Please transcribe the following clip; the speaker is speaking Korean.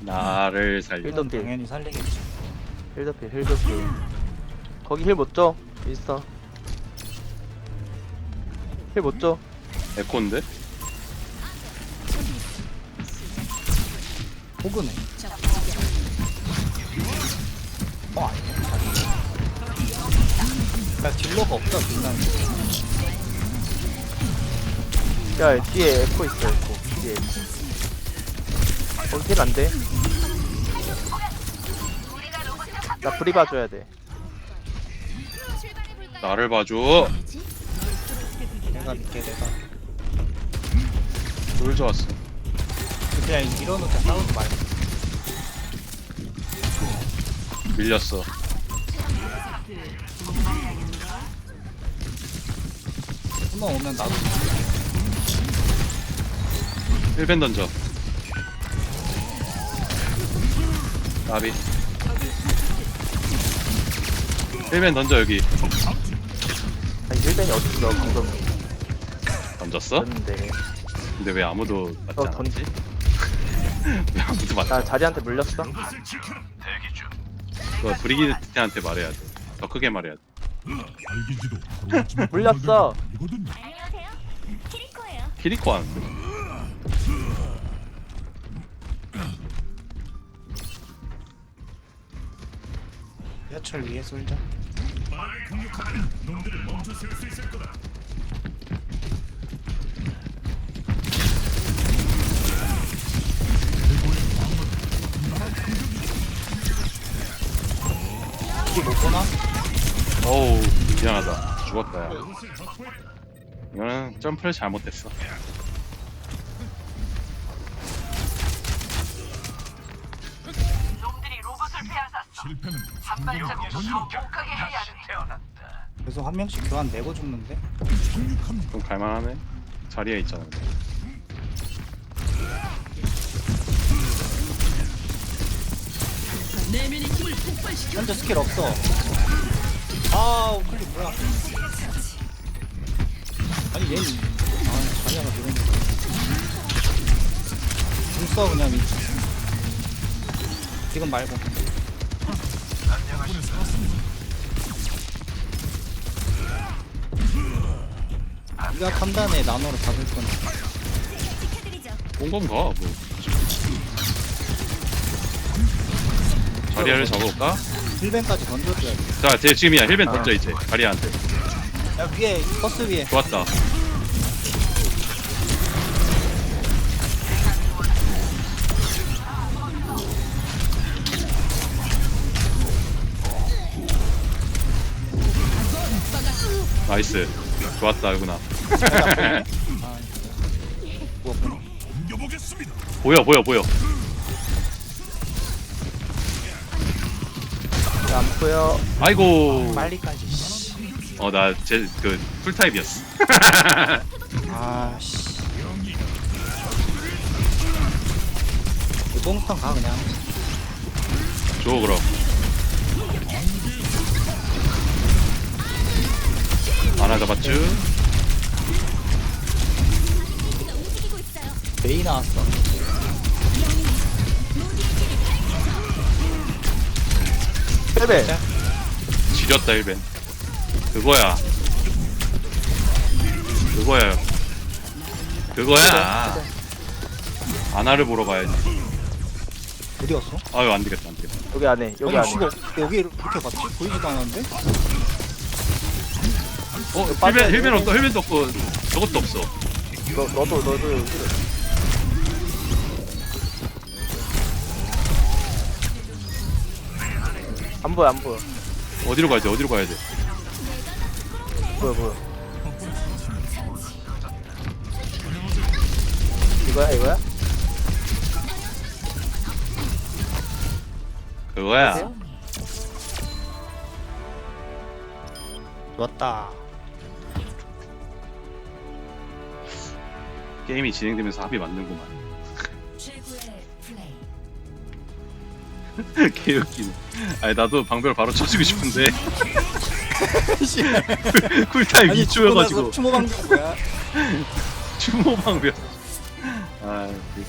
나를 살려. 힐 덤 필 당연히 살리겠지. 힐더필 힐더필 거기 힐 못줘 인스타 힐 못줘 에코인데? 호그네. 어 아니네. 야 딜러가 없다 빛나는. 야 뒤에 에코 있어 에코 뒤에 에코 힐 안돼 나 브리 봐줘야 돼 나를 봐줘. 내가 믿게 내가. 뭘 좋았어. 그냥 밀어놓자 싸우지 말고. 밀렸어. 한번 오면 나도 1벤 던져. 나비. 1벤 던져 여기. 아니 힐벤이 어딨어 방금 던졌어? 졌는데 근데 왜 아무도 맞지 어? 던지 왜 아무도 맞지 나? 자리한테 물렸어 그거 브리기테한테 말해야 돼. 더 크게 말해야 돼. 물렸어 안녕하 세요. 키리코예요. 키리코 하는데. 지하철 위에 쏠자. 이게 못 보나? 어우 미안하다. 죽었다 야. 이거는 점프를 잘못했어. 계속 한 명씩 교환 내고 죽는데? 좀 갈만하네. 자리에 있잖아. 근데. 현재 스킬 없어. 아, 우클릭 뭐야? 아니 얘는 아, 자리야가 이런 거. 궁써 그냥 이. 지금 말고. 네가 판단에 나노로 받을 건데. 지켜드리죠. 뽕검 가. 뭐. 자리아를 잡아볼까? 힐벤까지 던져줘야 돼. 자, 쟤 지금이야. 힐벤 아. 던져 이제. 자리아한테. 야 위에 버스 위에. 좋았다. 나이스. 좋았다, 뭐 보여, 보여, 보여. 안 보여 아이고. 빨리까지. 씨. 어, 나, 제, 그, 풀타입이었어. 아 씨. 뽕스턴 가 그냥. 줘, 그럼. 잡았쥬? 메이 나왔어. 힐벤 지렸다, 힐벤. 그거야. 그거야. 그거야. 아나를 보러 가야지. 어디 갔어? 아유, 안 되겠다, 안 되겠다. 여기 안에 여기 아니 안에 여기 이렇게 갔지? 보이지도 않았는데? 어, 힐벤, 돼. 힐벤 없어, 힐벤도 없고, 저것도 없어. 너, 너도 너도 힐안 보여 안 보여 어디로 가야 돼, 어디로 가야 돼. 보여 보여 이거야 이거야? 그거야. 좋았다. 게임이 진행되면서 합이 맞는구만. 개웃기네. 아니, 나도 방벽을 바로 쳐주고 싶은데. 쿨타임 2초여가지고. 추모 방송 뭐야? 추모 방벽. 아, 여기